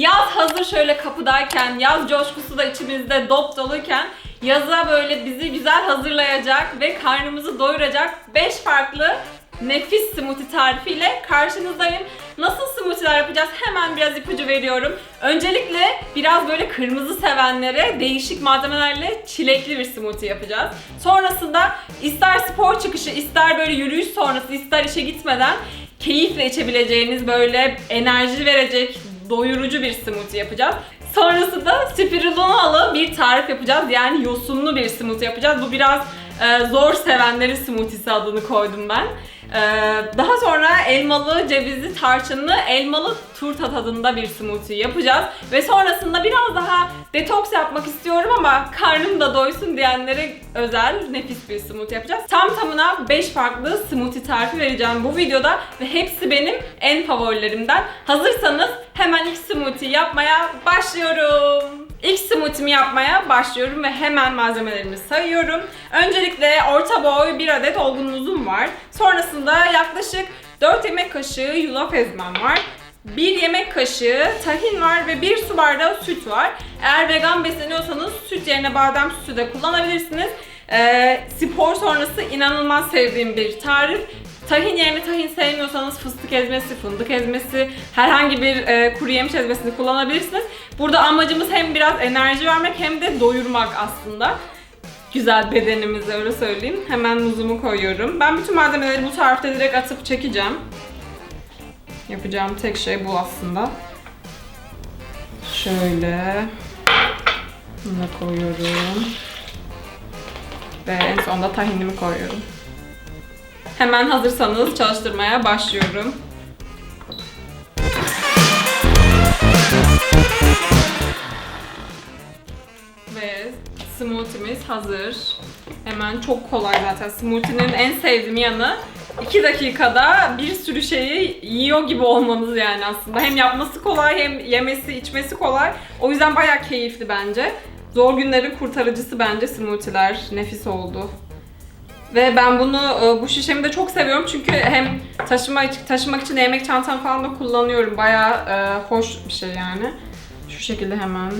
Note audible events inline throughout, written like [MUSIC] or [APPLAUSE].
Yaz hazır şöyle kapıdayken, yaz coşkusu da içimizde dop doluyken yaza böyle bizi güzel hazırlayacak ve karnımızı doyuracak 5 farklı nefis smoothie tarifiyle karşınızdayım. Nasıl smoothie'ler yapacağız? Hemen biraz ipucu veriyorum. Öncelikle biraz böyle kırmızı sevenlere değişik malzemelerle çilekli bir smoothie yapacağız. Sonrasında ister spor çıkışı, ister böyle yürüyüş sonrası, ister işe gitmeden keyifle içebileceğiniz böyle enerji verecek, doyurucu bir smoothie yapacağız. Sonrasında spirulonalı bir tarif yapacağız. Yani yosunlu bir smoothie yapacağız. Bu biraz e, zor sevenlerin smoothie'si adını koydum ben. E, daha sonra elmalı, cevizli, tarçınlı, elmalı turta tadında bir smoothie yapacağız. Ve sonrasında biraz daha detoks yapmak istiyorum ama karnım da doysun diyenlere özel nefis bir smoothie yapacağız. Tam tamına 5 farklı smoothie tarifi vereceğim bu videoda ve hepsi benim en favorilerimden. Hazırsanız hemen ilk smoothie yapmaya başlıyorum. İlk smoothie'mi yapmaya başlıyorum ve hemen malzemelerimi sayıyorum. Öncelikle orta boy bir adet olgun muzum var. Sonrasında yaklaşık 4 yemek kaşığı yulaf ezmem var. 1 yemek kaşığı tahin var ve 1 su bardağı süt var. Eğer vegan besleniyorsanız süt yerine badem sütü de kullanabilirsiniz. Ee, spor sonrası inanılmaz sevdiğim bir tarif. Tahin yerine tahin sevmiyorsanız fıstık ezmesi, fındık ezmesi, herhangi bir e, kuru yemiş ezmesini kullanabilirsiniz. Burada amacımız hem biraz enerji vermek hem de doyurmak aslında. Güzel bedenimizi öyle söyleyeyim. Hemen muzumu koyuyorum. Ben bütün malzemeleri bu tarifte direkt atıp çekeceğim. Yapacağım tek şey bu aslında. Şöyle. Bunu da koyuyorum. Ve en sonunda tahinimi koyuyorum. Hemen hazırsanız çalıştırmaya başlıyorum. Smoothie'miz hazır. Hemen çok kolay zaten. Smoothie'nin en sevdiğim yanı 2 dakikada bir sürü şeyi yiyor gibi olmanız yani aslında. Hem yapması kolay hem yemesi, içmesi kolay. O yüzden bayağı keyifli bence. Zor günlerin kurtarıcısı bence smoothie'ler. Nefis oldu. Ve ben bunu e, bu şişemi de çok seviyorum çünkü hem taşıma taşımak için yemek çantam falan da kullanıyorum. Bayağı e, hoş bir şey yani. Şu şekilde hemen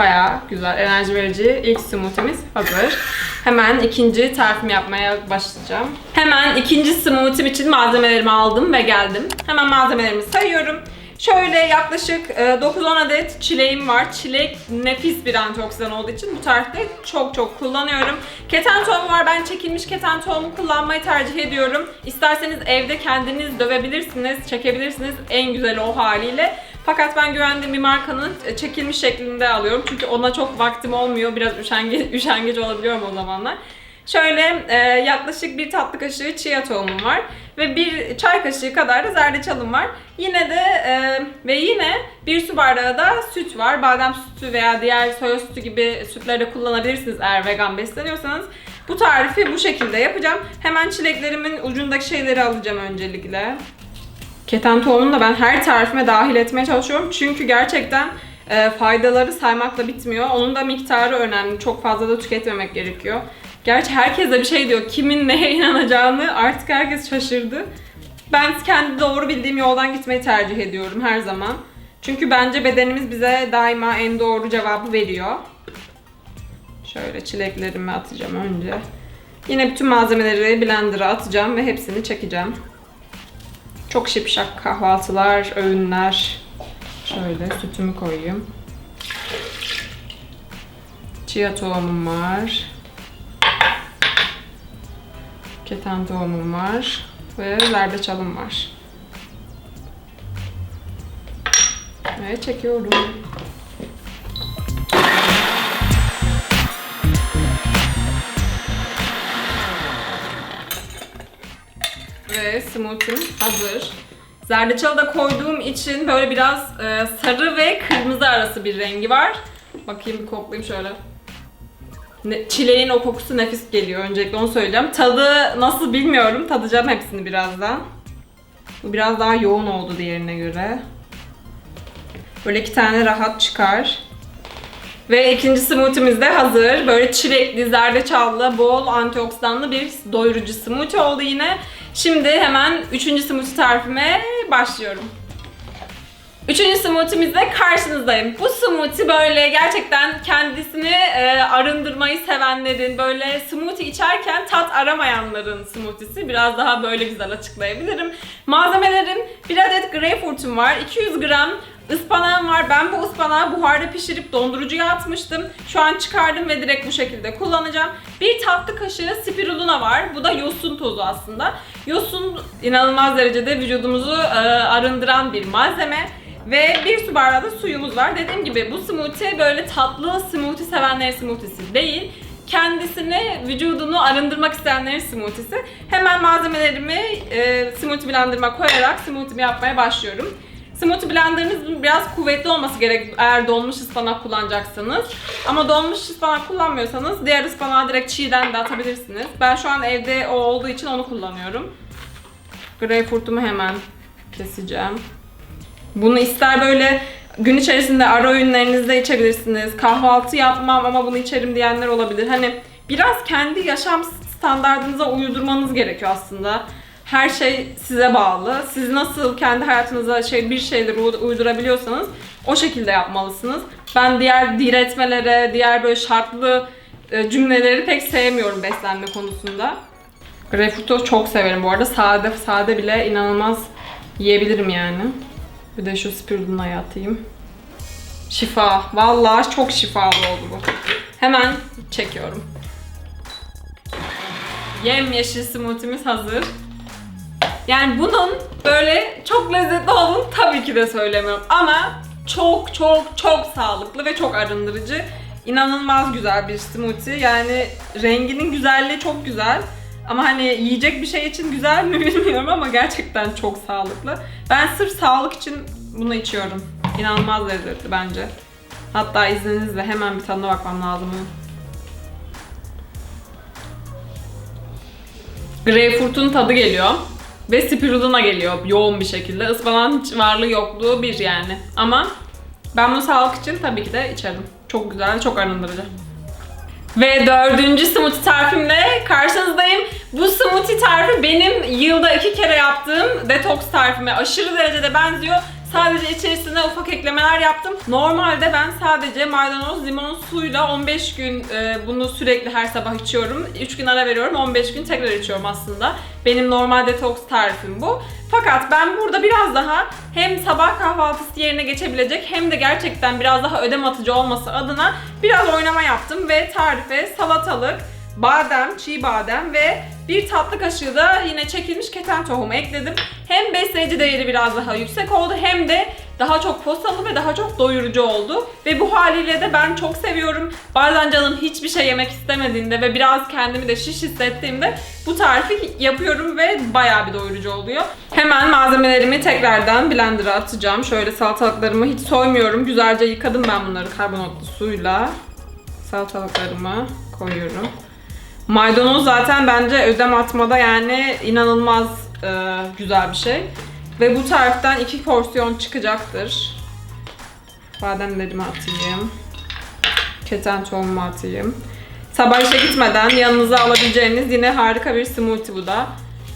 bayağı güzel, enerji verici ilk smoothie'miz hazır. Hemen ikinci tarifimi yapmaya başlayacağım. Hemen ikinci smoothie'm için malzemelerimi aldım ve geldim. Hemen malzemelerimi sayıyorum. Şöyle yaklaşık e, 9-10 adet çileğim var. Çilek nefis bir antioksidan olduğu için bu tarifte çok çok kullanıyorum. Keten tohumu var. Ben çekilmiş keten tohumu kullanmayı tercih ediyorum. İsterseniz evde kendiniz dövebilirsiniz, çekebilirsiniz en güzel o haliyle. Fakat ben güvendiğim bir markanın e, çekilmiş şeklinde alıyorum. Çünkü ona çok vaktim olmuyor. Biraz üşenge, [LAUGHS] üşengec olabiliyorum o zamanlar. Şöyle e, yaklaşık bir tatlı kaşığı chia tohumum var ve bir çay kaşığı kadar da zerdeçalım var. Yine de e, ve yine bir su bardağı da süt var. Badem sütü veya diğer soya sütü gibi sütleri de kullanabilirsiniz eğer vegan besleniyorsanız. Bu tarifi bu şekilde yapacağım. Hemen çileklerimin ucundaki şeyleri alacağım öncelikle. Keten tohumunu da ben her tarifime dahil etmeye çalışıyorum. Çünkü gerçekten e, faydaları saymakla bitmiyor. Onun da miktarı önemli. Çok fazla da tüketmemek gerekiyor. Gerçi herkes bir şey diyor. Kimin neye [LAUGHS] inanacağını artık herkes şaşırdı. Ben kendi doğru bildiğim yoldan gitmeyi tercih ediyorum her zaman. Çünkü bence bedenimiz bize daima en doğru cevabı veriyor. Şöyle çileklerimi atacağım önce. Yine bütün malzemeleri blender'a atacağım ve hepsini çekeceğim. Çok şipşak kahvaltılar, öğünler. Şöyle sütümü koyayım. Chia tohumum var. Keten tohumum var. Ve zerdeçalım var. Ve çekiyorum. Ve hazır. Zerdeçalı da koyduğum için böyle biraz e, sarı ve kırmızı arası bir rengi var. Bakayım bir koklayayım şöyle. Ne- Çileğin o kokusu nefis geliyor öncelikle onu söyleyeceğim. Tadı nasıl bilmiyorum. Tadacağım hepsini birazdan. Bu biraz daha yoğun oldu diğerine göre. Böyle iki tane rahat çıkar. Ve ikinci smoothie'miz de hazır. Böyle çilekli, zerdeçallı, bol antioksidanlı bir doyurucu smoothie oldu yine. Şimdi hemen üçüncü smoothie tarifime başlıyorum. Üçüncü smoothie'mizle karşınızdayım. Bu smoothie böyle gerçekten kendisini e, arındırmayı sevenlerin, böyle smoothie içerken tat aramayanların smoothie'si. Biraz daha böyle güzel açıklayabilirim. Malzemelerim bir adet greyfurtum var, 200 gram ıspanağım var. Ben bu ıspanağı buharda pişirip dondurucuya atmıştım. Şu an çıkardım ve direkt bu şekilde kullanacağım. Bir tatlı kaşığı spirulina var. Bu da yosun tozu aslında. Yosun inanılmaz derecede vücudumuzu e, arındıran bir malzeme. Ve bir su bardağı da suyumuz var. Dediğim gibi bu smoothie böyle tatlı smoothie sevenlerin smoothiesi değil. Kendisini, vücudunu arındırmak isteyenlerin smoothie'si. Hemen malzemelerimi e, smoothie blenderıma koyarak smoothie'mi yapmaya başlıyorum. Smoothie blenderınız biraz kuvvetli olması gerek eğer donmuş ıspanak kullanacaksanız. Ama donmuş ıspanak kullanmıyorsanız diğer ıspanağı direkt çiğden de atabilirsiniz. Ben şu an evde o olduğu için onu kullanıyorum. Greyfurtumu hemen keseceğim. Bunu ister böyle gün içerisinde ara öğünlerinizde içebilirsiniz. Kahvaltı yapmam ama bunu içerim diyenler olabilir. Hani biraz kendi yaşam standartınıza uydurmanız gerekiyor aslında. Her şey size bağlı. Siz nasıl kendi hayatınıza şey bir şeyleri uydurabiliyorsanız o şekilde yapmalısınız. Ben diğer diretmelere, diğer böyle şartlı e, cümleleri pek sevmiyorum beslenme konusunda. Greyfurt'u çok severim bu arada. Sade sade bile inanılmaz yiyebilirim yani. Bir de şu spirulina'yı atayım. Şifa. Vallahi çok şifalı oldu bu. Hemen çekiyorum. Yemyeşil smoothie'miz hazır. Yani bunun böyle çok lezzetli olduğunu tabii ki de söylemiyorum. Ama çok çok çok sağlıklı ve çok arındırıcı. İnanılmaz güzel bir smoothie. Yani renginin güzelliği çok güzel. Ama hani yiyecek bir şey için güzel mi [LAUGHS] bilmiyorum ama gerçekten çok sağlıklı. Ben sırf sağlık için bunu içiyorum. İnanılmaz lezzetli bence. Hatta izninizle hemen bir tadına bakmam lazım. Greyfurt'un tadı geliyor. Ve spirulina geliyor yoğun bir şekilde. Ispanağın hiç varlığı yokluğu bir yani. Ama ben bunu sağlık için tabii ki de içerim. Çok güzel, çok arındırıcı. Ve dördüncü smoothie tarifimle karşınızdayım. Bu smoothie tarifi benim yılda iki kere yaptığım detoks tarifime aşırı derecede benziyor. Sadece içerisine ufak eklemeler yaptım. Normalde ben sadece maydanoz, limon suyla 15 gün e, bunu sürekli her sabah içiyorum. 3 gün ara veriyorum, 15 gün tekrar içiyorum aslında. Benim normal detoks tarifim bu. Fakat ben burada biraz daha hem sabah kahvaltısı yerine geçebilecek hem de gerçekten biraz daha ödem atıcı olması adına biraz oynama yaptım ve tarife salatalık, badem, çiğ badem ve bir tatlı kaşığı da yine çekilmiş keten tohumu ekledim. Hem besleyici değeri biraz daha yüksek oldu hem de daha çok posalı ve daha çok doyurucu oldu. Ve bu haliyle de ben çok seviyorum. Bazen canım hiçbir şey yemek istemediğinde ve biraz kendimi de şiş hissettiğimde bu tarifi yapıyorum ve bayağı bir doyurucu oluyor. Hemen malzemelerimi tekrardan blender'a atacağım. Şöyle salatalıklarımı hiç soymuyorum. Güzelce yıkadım ben bunları karbonatlı suyla. Salatalıklarımı koyuyorum. Maydanoz zaten bence ödem atmada yani inanılmaz e, güzel bir şey. Ve bu tariften iki porsiyon çıkacaktır. Bademlerimi atayım. Keten tohumu atayım. Sabah işe gitmeden yanınıza alabileceğiniz yine harika bir smoothie bu da.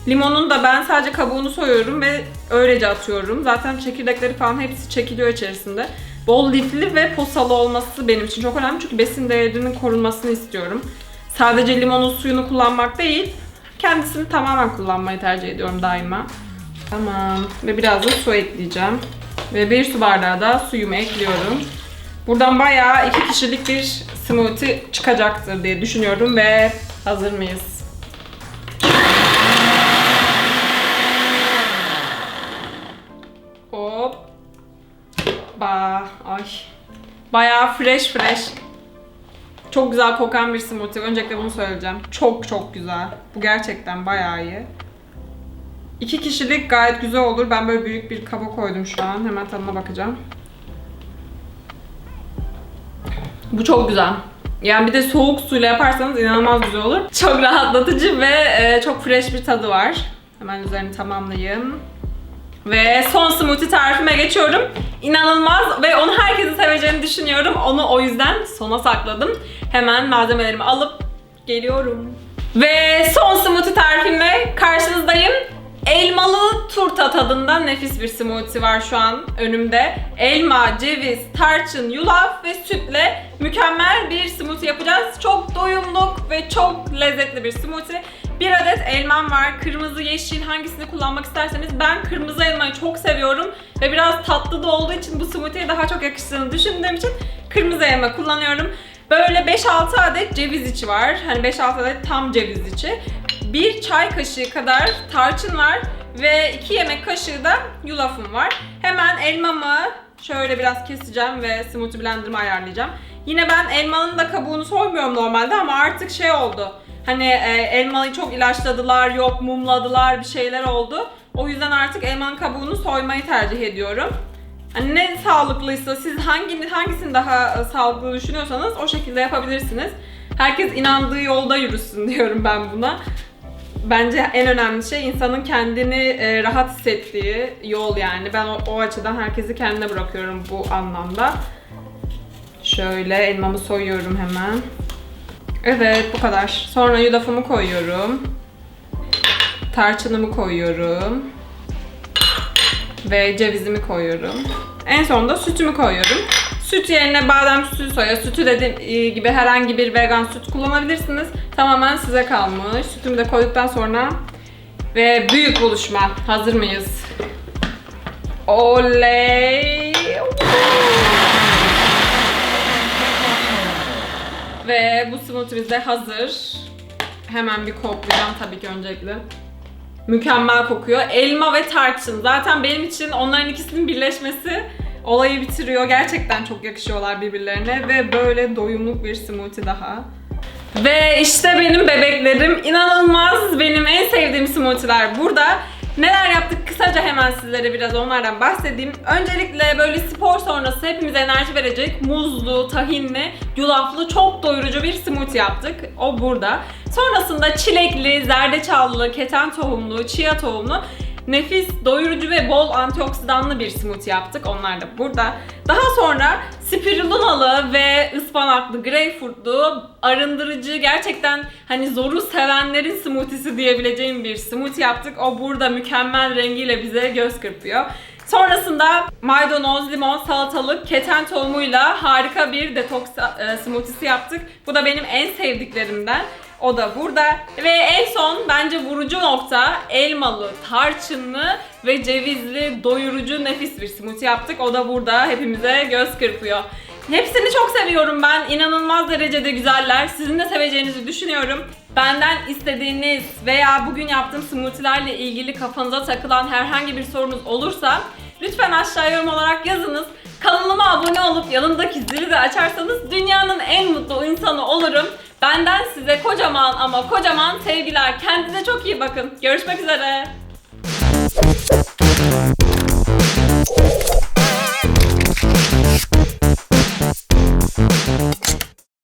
Limonun da ben sadece kabuğunu soyuyorum ve öylece atıyorum. Zaten çekirdekleri falan hepsi çekiliyor içerisinde. Bol lifli ve posalı olması benim için çok önemli çünkü besin değerinin korunmasını istiyorum. Sadece limonun suyunu kullanmak değil, kendisini tamamen kullanmayı tercih ediyorum daima. Tamam. Ve biraz da su ekleyeceğim. Ve bir su bardağı da suyumu ekliyorum. Buradan bayağı iki kişilik bir smoothie çıkacaktır diye düşünüyorum ve hazır mıyız? Hop. Ba, ay. Bayağı fresh fresh. Çok güzel kokan bir smoothie. Öncelikle bunu söyleyeceğim. Çok çok güzel. Bu gerçekten bayağı iyi. İki kişilik gayet güzel olur. Ben böyle büyük bir kaba koydum şu an. Hemen tadına bakacağım. Bu çok güzel. Yani bir de soğuk suyla yaparsanız inanılmaz güzel olur. Çok rahatlatıcı ve e, çok fresh bir tadı var. Hemen üzerini tamamlayayım. Ve son smoothie tarifime geçiyorum. İnanılmaz ve onu herkesin seveceğini düşünüyorum. Onu o yüzden sona sakladım. Hemen malzemelerimi alıp geliyorum. Ve son smoothie tarifimle karşınızdayım. Elmalı turta tadında nefis bir smoothie var şu an önümde. Elma, ceviz, tarçın, yulaf ve sütle mükemmel bir smoothie yapacağız. Çok doyumluk ve çok lezzetli bir smoothie. Bir adet elmam var. Kırmızı, yeşil hangisini kullanmak isterseniz ben kırmızı elmayı çok seviyorum ve biraz tatlı da olduğu için bu smoothie'ye daha çok yakıştığını düşündüğüm için kırmızı elma kullanıyorum. Böyle 5-6 adet ceviz içi var. Hani 5-6 adet tam ceviz içi. Bir çay kaşığı kadar tarçın var ve 2 yemek kaşığı da yulafım var. Hemen elmamı şöyle biraz keseceğim ve smoothie blender'ımı ayarlayacağım. Yine ben elmanın da kabuğunu soymuyorum normalde ama artık şey oldu. Hani e, elmayı çok ilaçladılar, yok mumladılar, bir şeyler oldu. O yüzden artık elmanın kabuğunu soymayı tercih ediyorum. Hani ne sağlıklıysa siz hangi hangisini daha e, sağlıklı düşünüyorsanız o şekilde yapabilirsiniz. Herkes inandığı yolda yürüsün [LAUGHS] diyorum ben buna. Bence en önemli şey insanın kendini e, rahat hissettiği yol yani. Ben o, o açıdan herkesi kendine bırakıyorum bu anlamda. Şöyle elmamı soyuyorum hemen. Evet bu kadar. Sonra yulafımı koyuyorum. Tarçınımı koyuyorum. Ve cevizimi koyuyorum. En sonunda sütümü koyuyorum. Süt yerine badem sütü, soya sütü dediğim gibi herhangi bir vegan süt kullanabilirsiniz. Tamamen size kalmış. Sütümü de koyduktan sonra ve büyük buluşma. Hazır mıyız? Oley! Ve bu smoothie'miz de hazır. Hemen bir koklayacağım tabii ki öncelikle. Mükemmel kokuyor. Elma ve tarçın. Zaten benim için onların ikisinin birleşmesi olayı bitiriyor. Gerçekten çok yakışıyorlar birbirlerine ve böyle doyumluk bir smoothie daha. Ve işte benim bebeklerim inanılmaz benim en sevdiğim smoothie'ler burada. Neler yaptık kısaca hemen sizlere biraz onlardan bahsedeyim. Öncelikle böyle spor sonrası hepimize enerji verecek muzlu, tahinli, yulaflı çok doyurucu bir smoothie yaptık. O burada. Sonrasında çilekli, zerdeçallı, keten tohumlu, chia tohumlu nefis, doyurucu ve bol antioksidanlı bir smoothie yaptık. Onlar da burada. Daha sonra spirulunalı ve ıspanaklı, greyfurtlu, arındırıcı, gerçekten hani zoru sevenlerin smoothie'si diyebileceğim bir smoothie yaptık. O burada mükemmel rengiyle bize göz kırpıyor. Sonrasında maydanoz, limon, salatalık, keten tohumuyla harika bir detoks e, smoothie'si yaptık. Bu da benim en sevdiklerimden. O da burada. Ve en son bence vurucu nokta elmalı, tarçınlı ve cevizli doyurucu nefis bir smoothie yaptık. O da burada hepimize göz kırpıyor. Hepsini çok seviyorum ben. İnanılmaz derecede güzeller. Sizin de seveceğinizi düşünüyorum. Benden istediğiniz veya bugün yaptığım smoothie'lerle ilgili kafanıza takılan herhangi bir sorunuz olursa lütfen aşağı yorum olarak yazınız. Kanalıma abone olup yanındaki zili de açarsanız dünyanın en mutlu insanı olurum. Benden size kocaman ama kocaman sevgiler. Kendinize çok iyi bakın. Görüşmek üzere.